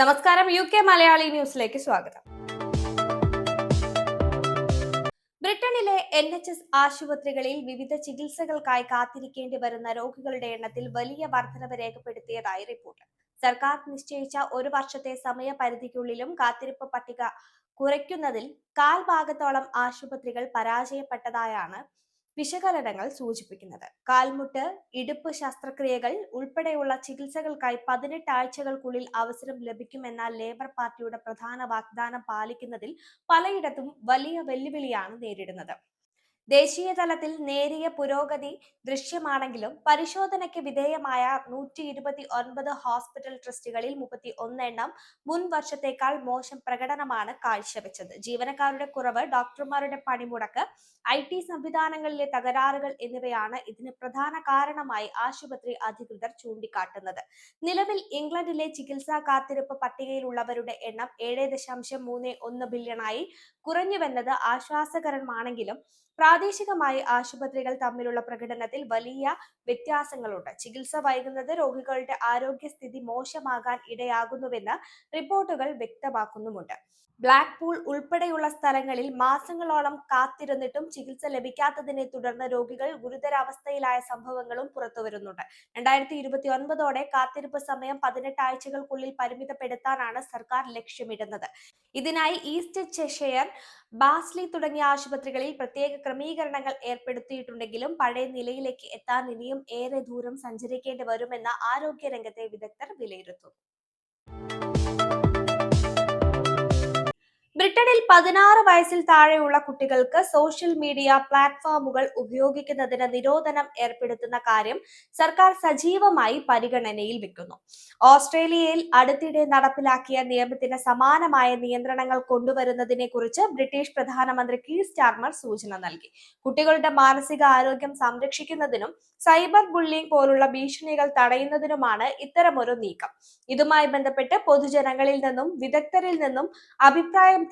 നമസ്കാരം U K Malayali ന്യൂസിലേക്ക് സ്വാഗതം. ബ്രിട്ടനിലെ എൻ എച്ച് എസ് ആശുപത്രികളിൽ വിവിധ ചികിത്സകൾക്കായി കാത്തിരിക്കേണ്ടി വരുന്ന രോഗികളുടെ എണ്ണത്തിൽ വലിയ വർധനവ് രേഖപ്പെടുത്തിയതായി റിപ്പോർട്ട്. സർക്കാർ നിശ്ചയിച്ച ഒരു വർഷത്തെ സമയപരിധിക്കുള്ളിലും കാത്തിരിപ്പ് പട്ടിക കുറയ്ക്കുന്നതിൽ കാൽ ഭാഗത്തോളം ആശുപത്രികൾ പരാജയപ്പെട്ടതായാണ് വിശകലനങ്ങൾ സൂചിപ്പിക്കുന്നത്. കാൽമുട്ട് ഇടുപ്പ് ശസ്ത്രക്രിയകൾ ഉൾപ്പെടെയുള്ള ചികിത്സകൾക്കായി പതിനെട്ട് ആഴ്ചകൾക്കുള്ളിൽ അവസരം ലഭിക്കുമെന്ന ലേബർ പാർട്ടിയുടെ പ്രധാന വാഗ്ദാനം പാലിക്കുന്നതിൽ പലയിടത്തും വലിയ വെല്ലുവിളിയാണ് നേരിടുന്നത്. ദേശീയ തലത്തിൽ നേരിയ പുരോഗതി ദൃശ്യമാണെങ്കിലും പരിശോധനയ്ക്ക് വിധേയമായ നൂറ്റി ഇരുപത്തി ഒൻപത് ഹോസ്പിറ്റൽ ട്രസ്റ്റുകളിൽ മുപ്പത്തി ഒന്നെണ്ണം മുൻ വർഷത്തേക്കാൾ മോശം പ്രകടനമാണ് കാഴ്ചവെച്ചത്. ജീവനക്കാരുടെ കുറവ് ഡോക്ടർമാരുടെ പണിമുടക്ക് ഐ ടി സംവിധാനങ്ങളിലെ തകരാറുകൾ എന്നിവയാണ് ഇതിന് പ്രധാന കാരണമായി ആശുപത്രി അധികൃതർ ചൂണ്ടിക്കാട്ടുന്നത്. നിലവിൽ ഇംഗ്ലണ്ടിലെ ചികിത്സാ കാത്തിരിപ്പ് പട്ടികയിലുള്ളവരുടെ എണ്ണം ഏഴ് ദശാംശം മൂന്ന് ഒന്ന് ബില്യണായി കുറഞ്ഞുവെന്നത് ആശ്വാസകരമാണെങ്കിലും പ്രാദേശികമായി ആശുപത്രികൾ തമ്മിലുള്ള പ്രകടനത്തിൽ വലിയ വ്യത്യാസങ്ങളുണ്ട്. ചികിത്സ വൈകുന്നത് രോഗികളുടെ ആരോഗ്യസ്ഥിതി മോശമാകാൻ ഇടയാകുന്നുവെന്ന് റിപ്പോർട്ടുകൾ വ്യക്തമാക്കുന്നുമുണ്ട്. ബ്ലാക്ക് പൂൾ ഉൾപ്പെടെയുള്ള സ്ഥലങ്ങളിൽ മാസങ്ങളോളം കാത്തിരുന്നിട്ടും ചികിത്സ ലഭിക്കാത്തതിനെ തുടർന്ന് രോഗികൾ ഗുരുതരാവസ്ഥയിലായ സംഭവങ്ങളും പുറത്തുവരുന്നുണ്ട്. രണ്ടായിരത്തി ഇരുപത്തി ഒൻപതോടെ കാത്തിരിപ്പ് സമയം പതിനെട്ട് ആഴ്ചകൾക്കുള്ളിൽ പരിമിതപ്പെടുത്താനാണ് സർക്കാർ ലക്ഷ്യമിടുന്നത്. ഇതിനായി ഈസ്റ്റ് ചെഷയർ ബാസ്ലി തുടങ്ങിയ ആശുപത്രികളിൽ പ്രത്യേക ക്രമീകരണങ്ങൾ ഏർപ്പെടുത്തിയിട്ടുണ്ടെങ്കിലും പഴയ നിലയിലേക്ക് എത്താൻ ഇനിയും ഏറെ ദൂരം സഞ്ചരിക്കേണ്ടി വരുമെന്ന് ആരോഗ്യ രംഗത്തെ വിദഗ്ധർ വിലയിരുത്തുന്നു. പതിനാറ് വയസ്സിൽ താഴെയുള്ള കുട്ടികൾക്ക് സോഷ്യൽ മീഡിയ പ്ലാറ്റ്ഫോമുകൾ ഉപയോഗിക്കുന്നതിന് നിരോധനം ഏർപ്പെടുത്തുന്ന കാര്യം സർക്കാർ സജീവമായി പരിഗണനയിൽ വെക്കുന്നു. ഓസ്ട്രേലിയയിൽ അടുത്തിടെ നടപ്പിലാക്കിയ നിയമത്തിന് സമാനമായ നിയന്ത്രണങ്ങൾ കൊണ്ടുവരുന്നതിനെ കുറിച്ച് ബ്രിട്ടീഷ് പ്രധാനമന്ത്രി കീർ സ്റ്റാർമർ സൂചന നൽകി. കുട്ടികളുടെ മാനസിക ആരോഗ്യം സംരക്ഷിക്കുന്നതിനും സൈബർ ബുള്ളിംഗ് പോലുള്ള ഭീഷണികൾ തടയുന്നതിനുമാണ് ഇത്തരമൊരു നീക്കം. ഇതുമായി ബന്ധപ്പെട്ട് പൊതുജനങ്ങളിൽ നിന്നും വിദഗ്ധരിൽ നിന്നും അഭിപ്രായം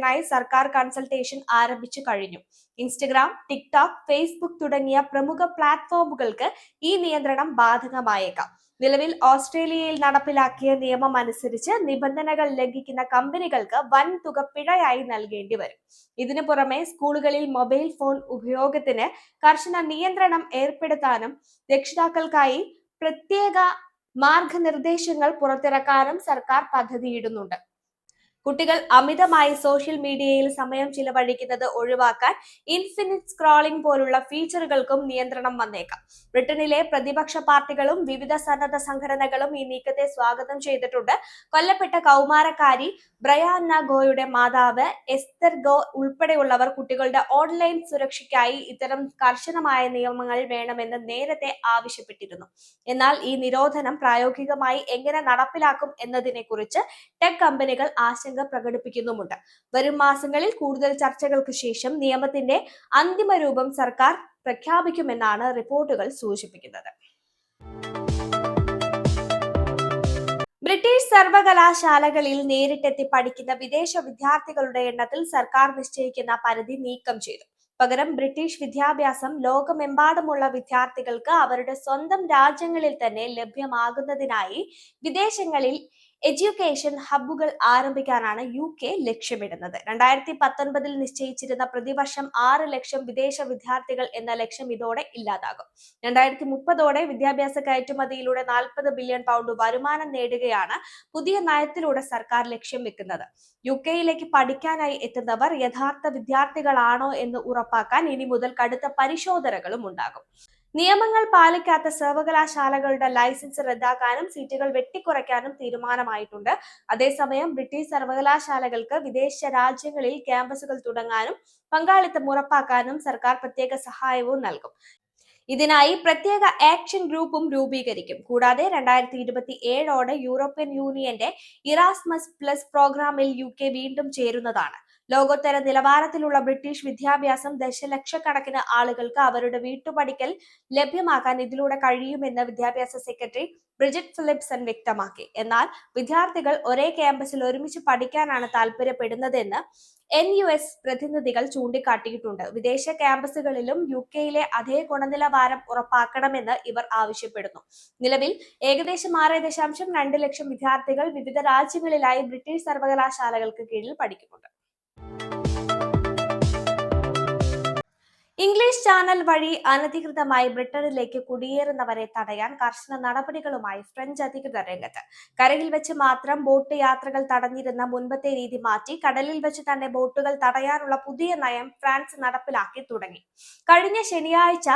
തേടുന്നതിനായി സർക്കാർ കൺസൾട്ടേഷൻ ആരംഭിച്ചു കഴിഞ്ഞു. ഇൻസ്റ്റഗ്രാം ടിക്ടോക്ക് ഫേസ്ബുക്ക് തുടങ്ങിയ പ്രമുഖ പ്ലാറ്റ്ഫോമുകൾക്ക് ഈ നിയന്ത്രണം ബാധകമായേക്കാം. നിലവിൽ ഓസ്ട്രേലിയയിൽ നടപ്പിലാക്കിയ നിയമം അനുസരിച്ച് നിബന്ധനകൾ ലംഘിക്കുന്ന കമ്പനികൾക്ക് വൻ തുക പിഴയായി നൽകേണ്ടി വരും. ഇതിനു പുറമെ സ്കൂളുകളിൽ മൊബൈൽ ഫോൺ ഉപയോഗത്തിന് കർശന നിയന്ത്രണം ഏർപ്പെടുത്താനും രക്ഷിതാക്കൾക്കായി പ്രത്യേക മാർഗനിർദ്ദേശങ്ങൾ പുറത്തിറക്കാനും സർക്കാർ പദ്ധതിയിടുന്നുണ്ട്. കുട്ടികൾ അമിതമായി സോഷ്യൽ മീഡിയയിൽ സമയം ചിലവഴിക്കുന്നത് ഒഴിവാക്കാൻ ഇൻഫിനിറ്റ് സ്ക്രോളിംഗ് പോലുള്ള ഫീച്ചറുകൾക്കും നിയന്ത്രണം വന്നേക്കാം. ബ്രിട്ടനിലെ പ്രതിപക്ഷ പാർട്ടികളും വിവിധ സന്നദ്ധ സംഘടനകളും ഈ നീക്കത്തെ സ്വാഗതം ചെയ്തിട്ടുണ്ട്. കൊല്ലപ്പെട്ട കൗമാരക്കാരി ബ്രയാന്ന ഗോയുടെ മാതാവ് എസ്തർ ഗോ ഉൾപ്പെടെയുള്ളവർ കുട്ടികളുടെ ഓൺലൈൻ സുരക്ഷയ്ക്കായി ഇത്തരം കർശനമായ നിയമങ്ങൾ വേണമെന്ന് നേരത്തെ ആവശ്യപ്പെട്ടിരുന്നു. എന്നാൽ ഈ നിരോധനം പ്രായോഗികമായി എങ്ങനെ നടപ്പിലാക്കും എന്നതിനെക്കുറിച്ച് ടെക് കമ്പനികൾ ആശങ്ക പ്രകടിപ്പിക്കുന്നുമുണ്ട്. വരും മാസങ്ങളിൽ കൂടുതൽ ചർച്ചകൾക്ക് ശേഷം നിയമത്തിന്റെ അന്തിമ രൂപം സർക്കാർ പ്രഖ്യാപിക്കുമെന്നാണ് റിപ്പോർട്ടുകൾ സൂചിപ്പിക്കുന്നത്. ബ്രിട്ടീഷ് സർവകലാശാലകളിൽ നേരിട്ടെത്തി പഠിക്കുന്ന വിദേശ വിദ്യാർത്ഥികളുടെ എണ്ണത്തിൽ സർക്കാർ നിശ്ചയിക്കുന്ന പരിധി നീക്കം ചെയ്തു. പകരം ബ്രിട്ടീഷ് വിദ്യാഭ്യാസം ലോകമെമ്പാടുമുള്ള വിദ്യാർത്ഥികൾക്ക് അവരുടെ സ്വന്തം രാജ്യങ്ങളിൽ തന്നെ ലഭ്യമാകുന്നതിനായി വിദേശങ്ങളിൽ എഡ്യൂക്കേഷൻ ഹബ്ബുകൾ ആരംഭിക്കാനാണ് യു കെ ലക്ഷ്യമിടുന്നത്. രണ്ടായിരത്തി പത്തൊൻപതിൽ നിശ്ചയിച്ചിരുന്ന പ്രതിവർഷം ആറ് ലക്ഷം വിദേശ വിദ്യാർത്ഥികൾ എന്ന ലക്ഷ്യം ഇതോടെ ഇല്ലാതാകും. രണ്ടായിരത്തി മുപ്പതോടെ വിദ്യാഭ്യാസ കയറ്റുമതിയിലൂടെ നാൽപ്പത് ബില്യൺ പൗണ്ട് വരുമാനം നേടുകയാണ് പുതിയ നയത്തിലൂടെ സർക്കാർ ലക്ഷ്യം വെക്കുന്നത്. യു കെയിലേക്ക് പഠിക്കാനായി എത്തുന്നവർ യഥാർത്ഥ വിദ്യാർത്ഥികളാണോ എന്ന് ഉറപ്പാക്കാൻ ഇനി മുതൽ കടുത്ത പരിശോധനകളും ഉണ്ടാകും. നിയമങ്ങൾ പാലിക്കാത്ത സർവകലാശാലകളുടെ ലൈസൻസ് റദ്ദാക്കാനും സീറ്റുകൾ വെട്ടിക്കുറയ്ക്കാനും തീരുമാനമായിട്ടുണ്ട്. അതേസമയം ബ്രിട്ടീഷ് സർവകലാശാലകൾക്ക് വിദേശ രാജ്യങ്ങളിൽ ക്യാമ്പസുകൾ തുടങ്ങാനും പങ്കാളിത്തം ഉറപ്പാക്കാനും സർക്കാർ പ്രത്യേക സഹായവും നൽകും. ഇതിനായി പ്രത്യേക ആക്ഷൻ ഗ്രൂപ്പും രൂപീകരിക്കും. കൂടാതെ രണ്ടായിരത്തി ഇരുപത്തി ഏഴോടെ യൂറോപ്യൻ യൂണിയന്റെ ഇറാസ്മസ് പ്ലസ് പ്രോഗ്രാമിൽ യു കെ വീണ്ടും ചേരുന്നതാണ്. ലോകോത്തര നിലവാരത്തിലുള്ള ബ്രിട്ടീഷ് വിദ്യാഭ്യാസം ദശലക്ഷക്കണക്കിന് ആളുകൾക്ക് അവരുടെ വീട്ടുപടിക്കൽ ലഭ്യമാക്കാൻ ഇതിലൂടെ കഴിയുമെന്ന് വിദ്യാഭ്യാസ സെക്രട്ടറി ബ്രിജിറ്റ് ഫിലിപ്സൺ വ്യക്തമാക്കി. എന്നാൽ വിദ്യാർത്ഥികൾ ഒരേ ക്യാമ്പസിൽ ഒരുമിച്ച് പഠിക്കാനാണ് താല്പര്യപ്പെടുന്നതെന്ന് എൻ യു എസ് പ്രതിനിധികൾ ചൂണ്ടിക്കാട്ടിയിട്ടുണ്ട്. വിദേശ ക്യാമ്പസുകളിലും യു കെയിലെ അതേ ഗുണനിലവാരം ഉറപ്പാക്കണമെന്ന് ഇവർ ആവശ്യപ്പെടുന്നു. നിലവിൽ ഏകദേശം ആറ് ദശാംശം രണ്ട് ലക്ഷം വിദ്യാർത്ഥികൾ വിവിധ രാജ്യങ്ങളിലായി ബ്രിട്ടീഷ് സർവകലാശാലകൾക്ക് കീഴിൽ പഠിക്കുന്നുണ്ട്. Thank you ഇംഗ്ലീഷ് ചാനൽ വഴി അനധികൃതമായി ബ്രിട്ടനിലേക്ക് കുടിയേറുന്നവരെ തടയാൻ കർശന നടപടികളുമായി ഫ്രഞ്ച് അധികൃതർ രംഗത്ത്. കരയിൽ വെച്ച് മാത്രം ബോട്ട് യാത്രകൾ തടഞ്ഞിരുന്ന മുൻപത്തെ രീതി മാറ്റി കടലിൽ വെച്ച് തന്നെ ബോട്ടുകൾ തടയാനുള്ള പുതിയ നയം ഫ്രാൻസ് നടപ്പിലാക്കി തുടങ്ങി. കഴിഞ്ഞ ശനിയാഴ്ച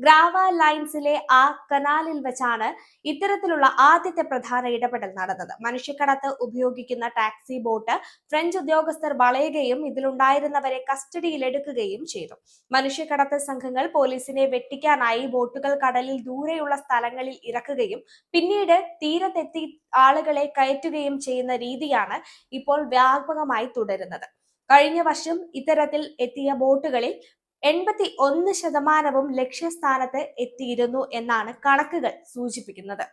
ഗ്രാവ ലൈൻസിലെ ആ കനാലിൽ വെച്ചാണ് ഇത്തരത്തിലുള്ള ആദ്യത്തെ പ്രധാന ഇടപെടൽ നടന്നത്. മനുഷ്യക്കടത്ത് ഉപയോഗിക്കുന്ന ടാക്സി ബോട്ട് ഫ്രഞ്ച് ഉദ്യോഗസ്ഥർ വളയുകയും ഇതിലുണ്ടായിരുന്നവരെ കസ്റ്റഡിയിലെടുക്കുകയും ചെയ്തു. മനുഷ്യ കടത്ത് സംഘങ്ങൾ പോലീസിനെ വെട്ടിക്കാനായി ബോട്ടുകൾ കടലിൽ ദൂരെയുള്ള സ്ഥലങ്ങളിൽ ഇറക്കുകയും പിന്നീട് തീരത്തെത്തി ആളുകളെ കയറ്റുകയും ചെയ്യുന്ന രീതിയാണ് ഇപ്പോൾ വ്യാപകമായി തുടരുന്നത്. കഴിഞ്ഞ വർഷം ഇത്തരത്തിൽ എത്തിയ ബോട്ടുകളിൽ എൺപത്തി ഒന്ന് ശതമാനവും ലക്ഷ്യസ്ഥാനത്ത് എത്തിയിരുന്നു എന്നാണ് കണക്കുകൾ സൂചിപ്പിക്കുന്നത്.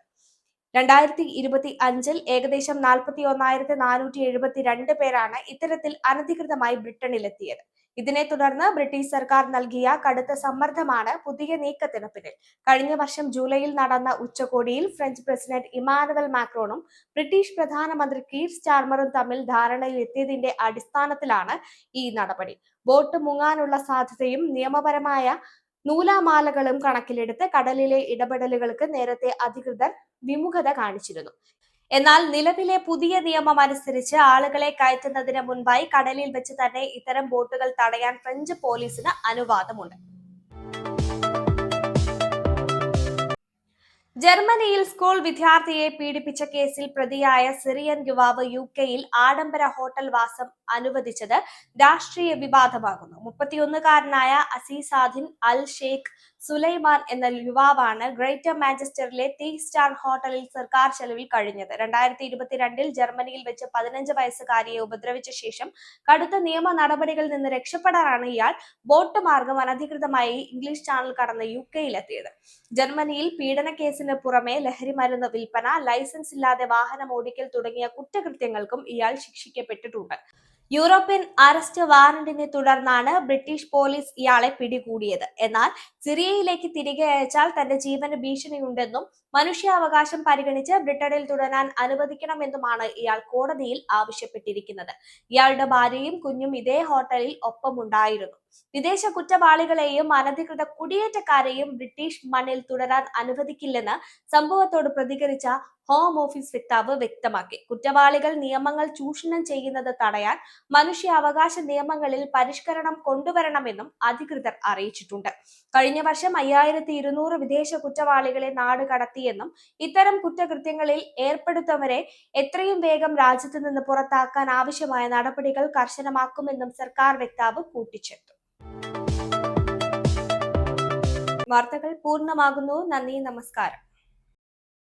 രണ്ടായിരത്തി ഇരുപത്തി അഞ്ചിൽ ഏകദേശം നാൽപ്പത്തി ഒന്നായിരത്തി നാനൂറ്റി എഴുപത്തി രണ്ട് പേരാണ് ഇത്തരത്തിൽ അനധികൃതമായി ബ്രിട്ടനിലെത്തിയത്. ഇതിനെ തുടർന്ന് ബ്രിട്ടീഷ് സർക്കാർ നൽകിയ കടുത്ത സമ്മർദ്ദമാണ് പുതിയ നീക്കത്തിന് പിന്നിൽ കഴിഞ്ഞ വർഷം ജൂലൈയിൽ നടന്ന ഉച്ചകോടിയിൽ ഫ്രഞ്ച് പ്രസിഡന്റ് ഇമാനുവൽ മാക്രോണും ബ്രിട്ടീഷ് പ്രധാനമന്ത്രി കീർ സ്റ്റാർമറും തമ്മിൽ ധാരണയിൽ എത്തിയതിന്റെ അടിസ്ഥാനത്തിലാണ് ഈ നടപടി. ബോട്ട് മുങ്ങാനുള്ള സാധ്യതയും നിയമപരമായ നൂലാമാലകളും കണക്കിലെടുത്ത് കടലിലെ ഇടപെടലുകൾക്ക് നേരത്തെ അധികൃതർ വിമുഖത കാണിച്ചിരുന്നു. എന്നാൽ നിലവിലെ പുതിയ നിയമം അനുസരിച്ച് ആളുകളെ കയറ്റുന്നതിന് മുൻപായി കടലിൽ വെച്ച് തന്നെ ഇത്തരം ബോട്ടുകൾ തടയാൻ ഫ്രഞ്ച് പോലീസിന് അനുവാദമുണ്ട്. ജർമ്മനിയിൽ സ്കൂൾ വിദ്യാർത്ഥിയെ പീഡിപ്പിച്ച കേസിൽ പ്രതിയായ സിറിയൻ യുവാവ് യു കെയിൽ ആഡംബര ഹോട്ടൽ വാസം അനുവദിച്ചത് രാഷ്ട്രീയ വിവാദമാകുന്നു. മുപ്പത്തിയൊന്നുകാരനായ അസീസാദിൻ അൽ ഷെയ്ഖ് സുലൈമാൻ എന്ന യുവാവാണ് ഗ്രേറ്റർ മാഞ്ചസ്റ്ററിലെ ത്രീ സ്റ്റാർ ഹോട്ടലിൽ സർക്കാർ ചെലവിൽ കഴിഞ്ഞത്. രണ്ടായിരത്തി ഇരുപത്തിരണ്ടിൽ ജർമ്മനിയിൽ വെച്ച് പതിനഞ്ച് വയസ്സുകാരിയെ ഉപദ്രവിച്ച ശേഷം കടുത്ത നിയമ നടപടികളിൽ നിന്ന് രക്ഷപ്പെടാനാണ് ഇയാൾ ബോട്ട് മാർഗം അനധികൃതമായി ഇംഗ്ലീഷ് ചാനൽ കടന്ന് യു കെയിലെത്തിയത് ജർമ്മനിയിൽ പീഡന കേസിന് പുറമെ ലഹരി മരുന്ന് വിൽപ്പന ലൈസൻസ് ഇല്ലാതെ വാഹനം ഓടിക്കൽ തുടങ്ങിയ കുറ്റകൃത്യങ്ങൾക്കും ഇയാൾ ശിക്ഷിക്കപ്പെട്ടിട്ടുണ്ട്. യൂറോപ്യൻ അറസ്റ്റ് വാറന്റിനെ തുടർന്നാണ് ബ്രിട്ടീഷ് പോലീസ് ഇയാളെ പിടികൂടിയത്. എന്നാൽ സിറിയയിലേക്ക് തിരികെ അയച്ചാൽ തന്റെ ജീവന് ഭീഷണിയുണ്ടെന്നും മനുഷ്യാവകാശം പരിഗണിച്ച് ബ്രിട്ടനിൽ തുടരാൻ അനുവദിക്കണമെന്നുമാണ് ഇയാൾ കോടതിയിൽ ആവശ്യപ്പെട്ടിരിക്കുന്നത്. ഇയാളുടെ ഭാര്യയും കുഞ്ഞും ഇതേ ഹോട്ടലിൽ ഒപ്പമുണ്ടായിരുന്നു. വിദേശ കുറ്റവാളികളെയും അനധികൃത കുടിയേറ്റക്കാരെയും ബ്രിട്ടീഷ് മണ്ണിൽ തുടരാൻ അനുവദിക്കില്ലെന്ന് സംഭവത്തോട് പ്രതികരിച്ച ഹോം ഓഫീസ് വക്താവ് വ്യക്തമാക്കി. കുറ്റവാളികൾ നിയമങ്ങൾ ചൂഷണം ചെയ്യുന്നത് തടയാൻ മനുഷ്യാവകാശ നിയമങ്ങളിൽ പരിഷ്കരണം കൊണ്ടുവരണമെന്നും അധികൃതർ അറിയിച്ചിട്ടുണ്ട്. കഴിഞ്ഞ വർഷം അയ്യായിരത്തി ഇരുന്നൂറ് വിദേശ കുറ്റവാളികളെ നാട് കടത്തിയെന്നും ഇത്തരം കുറ്റകൃത്യങ്ങളിൽ ഏർപ്പെടുത്തവരെ എത്രയും വേഗം രാജ്യത്ത് നിന്ന് പുറത്താക്കാൻ ആവശ്യമായ നടപടികൾ കർശനമാക്കുമെന്നും സർക്കാർ വക്താവ് കൂട്ടിച്ചേർത്തു. വാർത്തകൾ പൂർണമാകുന്നു. നന്ദി നമസ്കാരം.